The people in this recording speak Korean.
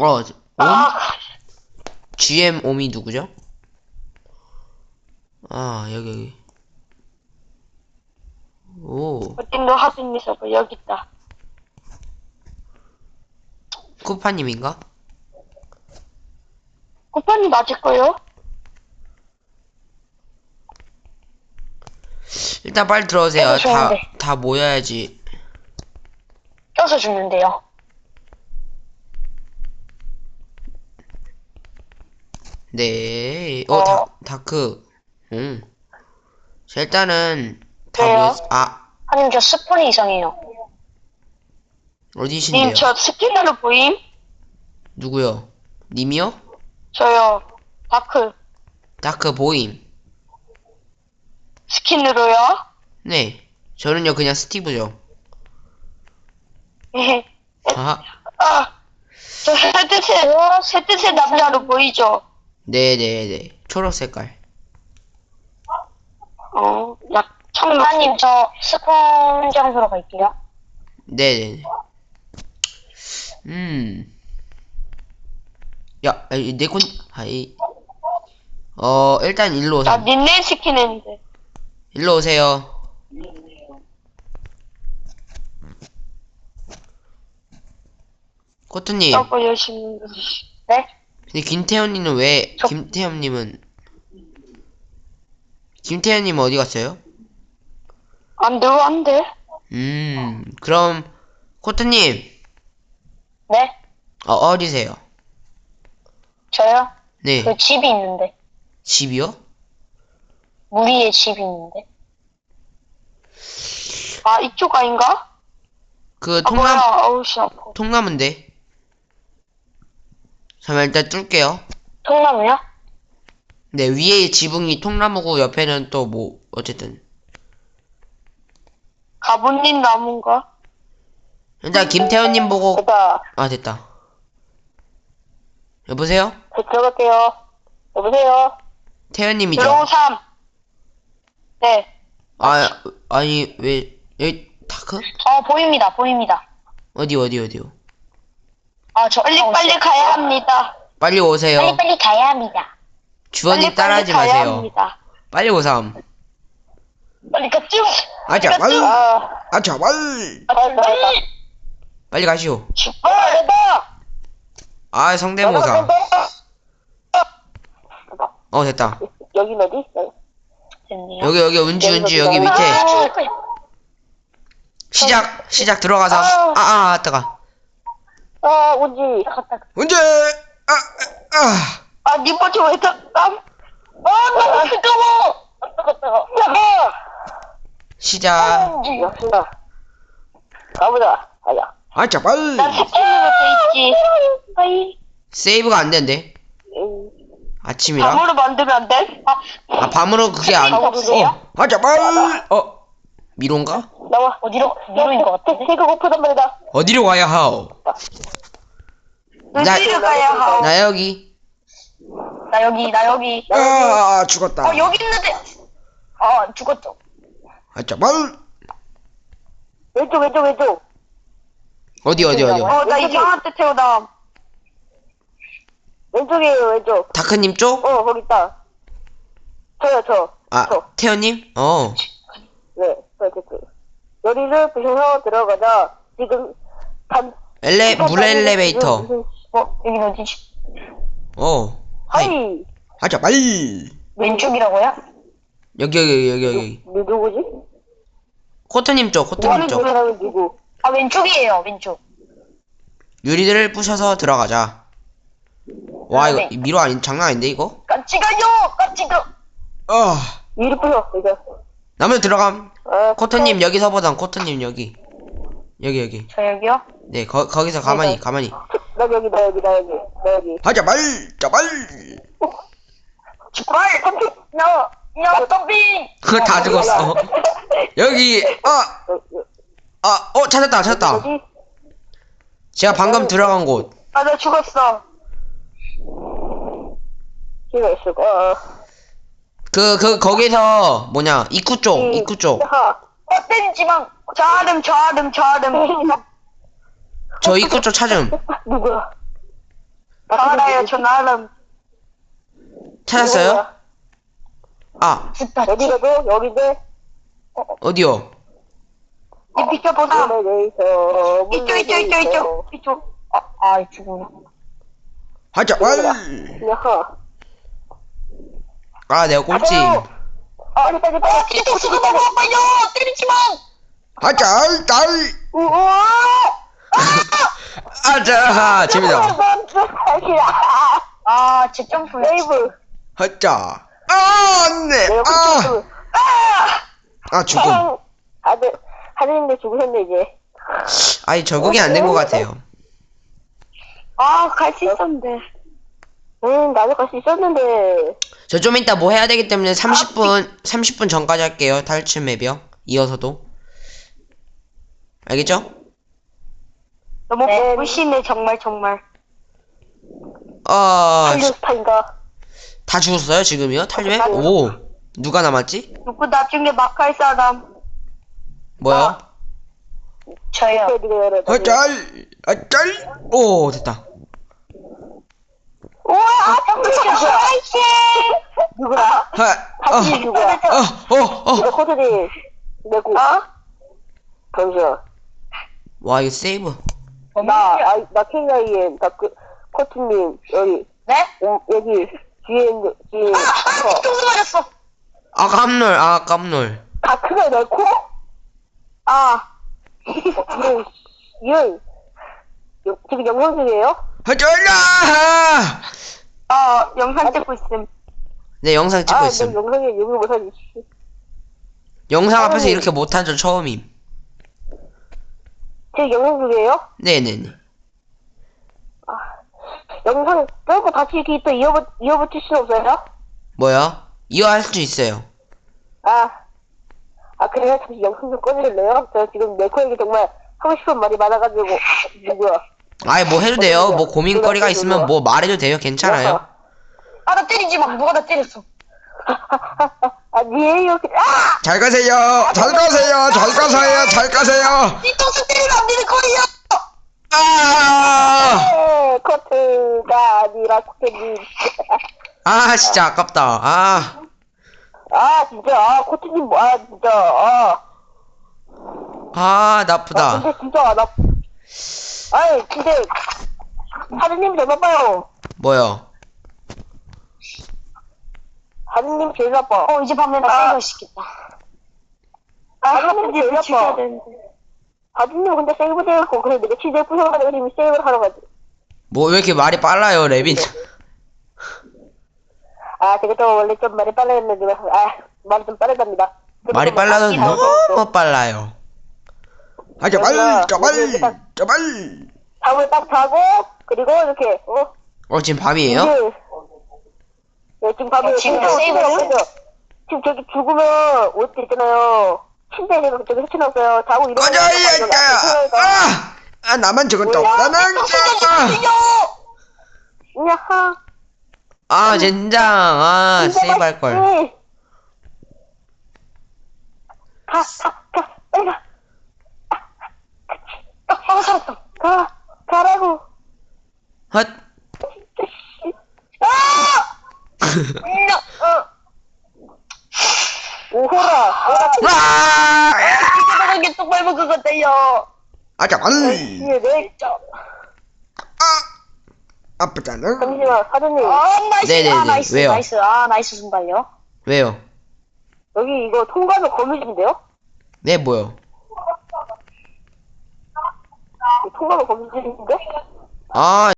어, 옴? 아, GM 옴이 누구죠? 아, 여기, 여기. 오, 어딘가 하든 있어봐. 여기 있다. 쿠파님인가? 쿠파님 맞을 거요? 일단 빨리 들어오세요. 어, 다, 좋은데. 다 모여야지. 껴서 죽는데요. 네. 어, 어. 다, 다크. 응. 자, 일단은, 다 왜요? 모였, 아, 아님 저 스폰이 이상해요. 어디신데요? 님 저 스킨으로 보임? 누구요? 님이요? 저요. 다크 다크 보임. 스킨으로요? 네. 저는요, 그냥 스티브죠. 아, 아, 저 헤드셋, 헤드셋 남자로 보이죠? 네네네. 초록 색깔. 어, 약, 청라님 저 스폰 장소로 갈게요. 네네네. 음. 야, 아이, 내 건, 아이. 어, 일단 일로 나 오세요. 닉네임 했는데. 일로 오세요. 코트님, 저거 열심히. 네? 근데 김태현님은 왜, 저- 김태현님은, 김태현님 어디 갔어요? 안 돼. 음, 그럼, 코트님, 네? 어, 어디세요? 저요? 네, 그 집이 있는데. 집이요? 물 위에 집이 있는데. 아, 이쪽 아닌가? 그, 아, 통남, 뭐야. 어우, 씨, 아파. 통나무인데. 잠깐 일단 뚫게요. 통나무요? 네, 위에 지붕이 통나무고 옆에는 또 뭐, 어쨌든. 가본님 나무인가? 일단 김태현님 보고, 됐다. 아, 됐다. 여보세요? 저 들어갈게요. 여보세요? 태현님이죠? 들어오삼. 네. 아, 아니, 왜, 여기, 다크? 어, 보입니다, 보입니다. 어디, 어디, 어디요? 아, 저 빨리 빨리 가야 합니다. 빨리 오세요. 빨리 빨리 가야 합니다. 주원님 빨리 따라하지 빨리 가야 마세요. 합니다. 빨리 오삼. 빨리 갔죠? 아자, 빨리! 아, 아자, 빨리! 빨리. 빨리 가시오. 아. 아, 성대모사. 어, 됐다. 여기 어디? 여기, 여기, 은지, 은지, 여기 밑에. 아, 시작, 시작 들어가서. 아, 아, 아, 따가. 아, 언제 갔다. 은지! 아, 아. 아, 니 먼저 왜 땀? 아, 너무 뜨거워! 아, 뜨거, 뜨거. 야, 시작. 역시나. 가보자. 가자. 아 자, 빨리! 난 스킨으로 돼 있지. 아이. 세이브가 안 되는데. 아침이라? 밤으로 만들면 안 돼? 아, 아, 밤으로 그게 안. 어, 아자, 빨리! 어, 미로인가? 나와. 어디로? 미로인 것 같은데? 태그 고프단 말이다. 어디로 가야 하오? 나- 어디로 가야 하오? 나 여기. 나 여기, 나 여기. 아, 죽었다. 어, 여기 있는데. 아, 죽었죠. 아자, 빨리! 왼쪽, 왼쪽, 왼쪽. 어디, 어디, 어디? 어, 나 이상한 데 태우다. 왼쪽이에요, 왼쪽. 다크님 쪽? 어, 거기 있다. 저요, 저. 아, 태연님? 어. 네, 그렇겠지. 여기를 부셔서 들어가자. 지금, 단, 엘레, 물 엘리베이터. 어, 여긴 어디지? 어. 하이. 하이. 아자, 빨리! 왼쪽이라고요? 여기, 여기, 여기, 여기. 누, 누구지? 코트님 쪽, 코트님 쪽. 사람은 누구? 아, 왼쪽이에요, 왼쪽. 유리들을 부셔서 들어가자. 와, 이거, 네. 미로 아닌, 장난 아닌데, 이거? 같이 가요! 같이 가! 아. 위로 부셔, 이제. 나무 들어감. 어, 코트님 여기서 보단 코트님 여기. 여기, 여기. 저 여기요? 네, 거, 거기서 가만히, 가만히. 나 여기, 나 여기, 나 여기, 나 여기. 하자, 빨리! 자, 빨리! 빨리, 덤비! 야! 야, 덤비! 그거 다 죽었어. 여기, 아! 어, 어, 아, 어, 찾았다, 찾았다. 어디? 제가 방금 들어간 곳. 아, 나 죽었어. 기가 있을 거야. 그, 그, 거기서, 뭐냐, 입구 쪽, 입구 쪽. 야, 어, 때리지만, 저아름, 저아름, 저아름. 저 입구 쪽 찾음. 누구야? 알아요, 저 나름. 찾았어요? 아. 어디가도? 여기인데? 어디요? 이 비켜보자. 이쪽, 이쪽, 이쪽, 이쪽. 이쪽. 아, 아, 이쪽구나. 하자, 왈! 야하. 아, 내가 꼴찌. 아, 됐다, 됐다. 아, 진짜 죽어봐, 빨려! 때리지 마! 하자, 딸! 우와! 아 자, 재밌다. 아, 제 점프. 세이브. 하자. 아, 안 돼. 아, 아, 죽음. 아들, 하느님도 죽으셨네, 이제. 아니, 적응이 안 된 것 같아요. 아, 갈 수 있었는데. 응, 나도 갈 수 있었는데. 저 좀 이따 뭐 해야 되기 때문에 30분, 30분 전까지 할게요. 탈출 맵이요. 이어서도. 알겠죠? 너무 불신해, 정말, 정말. 어, 탈류스타인가? 다 죽었어요, 지금이요? 탈출 맵? 오, 누가 남았지? 누구 나중에 막 할 사람? 뭐야? 저요. 아, 짤! 아, 짤! 오, 됐다. 우와, 아, 누구야? 아이씨! 누구야? 하, 어, 같이 누구야? 어, 어, 이거 어. 코드님, 내고. 어? 잠시만. 와, 이거 세이브. 나, 아, 나 KIM, 다크, 코트님, 여기. 네? 오, 여기, 뒤에 있는, 뒤에. 아, 아, 똥 맞았어. 아, 깜놀, 아, 깜놀. 다크가 넣고? 아. 이런, 이런. 여- 지금 영상 중이에요? 하자라! 아, 영상 찍고 있음. 네, 영상 찍고 아, 있음. 내 영상에 욕을 못하지. 씨. 영상 앞에서 아유. 이렇게 못한 적 처음임. 지금 영상 중이에요? 네네네. 아, 영상 끌고 다시 이렇게 또 이어붙, 이어붙일 수 없어요? 뭐요? 이어할 수 있어요. 아, 아, 그래요? 잠시 영상 좀 꺼내줄래요? 저 지금 네코에게 정말 하고 싶은 말이 많아가지고, 누구야? 아이, 뭐 해도 돼요. 뭐 고민거리가 있으면 뭐 말해도 돼요. 괜찮아요. 아, 나 때리지 마. 누가 나 때렸어. 아니에요. 아! 잘 가세요. 잘 가세요. 잘 가세요. 잘 가세요. 이 토스 때리면 안 되는 거예요! 아! 네, 커트가 아니라 코트님. 아, 진짜 아깝다. 아. 아, 진짜, 아, 코트님, 뭐, 아, 진짜, 아. 아, 아, 나쁘다. 근데 진짜, 나. 아이, 근데, 하느님이 제일 나빠요. 뭐요? 하느님 제일 나빠. 어, 이제 밤에 나 세이브 시켰다. 아, 하느님 제일 나빠. 하느님 근데 세이브 되었고, 그래, 내가 치즈에 부셔가지고 지금 세이브를 하러 가지. 뭐 왜 이렇게 말이 빨라요, 레빈? 아, 제가 또 원래 좀 말이 빨라졌는데, 아, 말이 좀 빠르답니다. 말이 빨라도 너무 빨라요. 아, 제발, 제발, 제발. 잠을 딱 자고, 그리고 이렇게, 어? 어, 지금 밤이에요? 이제, 네, 지금 지금 침대 세이브를 어떻게 나오죠? 지금 저기 죽으면 올때 있잖아요. 침대에 저기 헤쳐놨어요. 자고 일어나면 꺼져, 이 아까! 아! 아, 나만 죽었다. 나는 죽었다. 야하. 아, 젠장. 아, 세이브 할 걸. 네. 가, 가, 가, 빨리 가. 아, 아, 살았어. 가, 가라고. 헛. 아! 어. 오호라. 오라. 아! 이게 똥 같아요. 아, 제발. 예, 네. 아, 아프잖아. 잠시만, 사장님. 아, 나이스. 네네네. 아, 나이스. 왜요? 나이스. 아, 나이스 순발요. 왜요? 여기 이거 통과하면 거미줄인데요? 네, 뭐요? 통과하면 거미줄인데? 아,